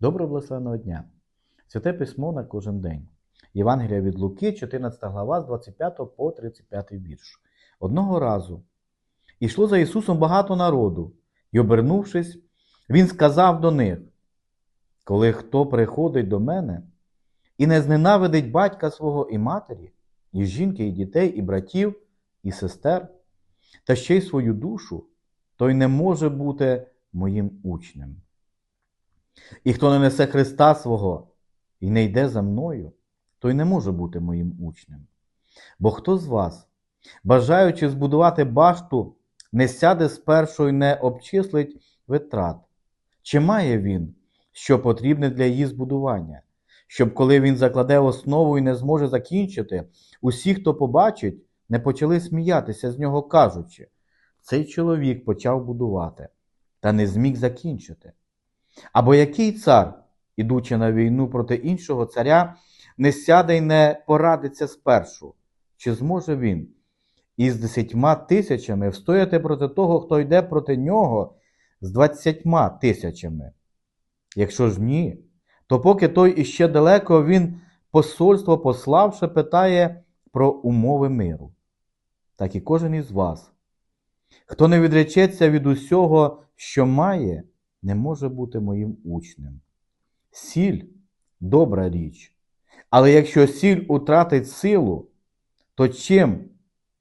Доброго благословеного дня! Святе письмо на кожен день. Євангелія від Луки, 14 глава, з 25 по 35 вірш. Одного разу йшло за Ісусом багато народу, і, обернувшись, Він сказав до них: Коли хто приходить до мене і не зненавидить батька свого і матері, і жінки, і дітей, і братів, і сестер, та ще й свою душу, той не може бути моїм учнем. І хто не несе Христа свого і не йде за мною, той не може бути моїм учнем. Бо хто з вас, бажаючи збудувати башту, не сяде спершу і не обчислить витрат? Чи має він, що потрібне для її збудування? Щоб коли він закладе основу і не зможе закінчити, усі, хто побачить, не почали сміятися з нього, кажучи, цей чоловік почав будувати, та не зміг закінчити. Або який цар, ідучи на війну проти іншого царя, не сяде й не порадиться спершу, чи зможе він із десятьма тисячами встояти проти того, хто йде проти нього з двадцятьма тисячами? Якщо ж ні, то поки той іще далеко, він посольство пославши, питає про умови миру. Так і кожен із вас. Хто не відречеться від усього, що має, не може бути моїм учнем. Сіль добра річ. Але якщо сіль утратить силу, то чим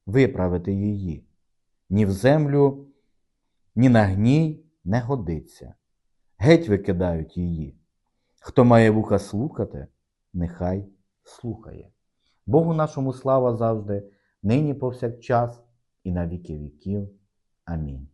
виправити її? Ні в землю, ні на гній не годиться. Геть викидають її. Хто має вуха слухати, нехай слухає. Богу нашому слава завжди, нині повсякчас і на віки віків. Амінь.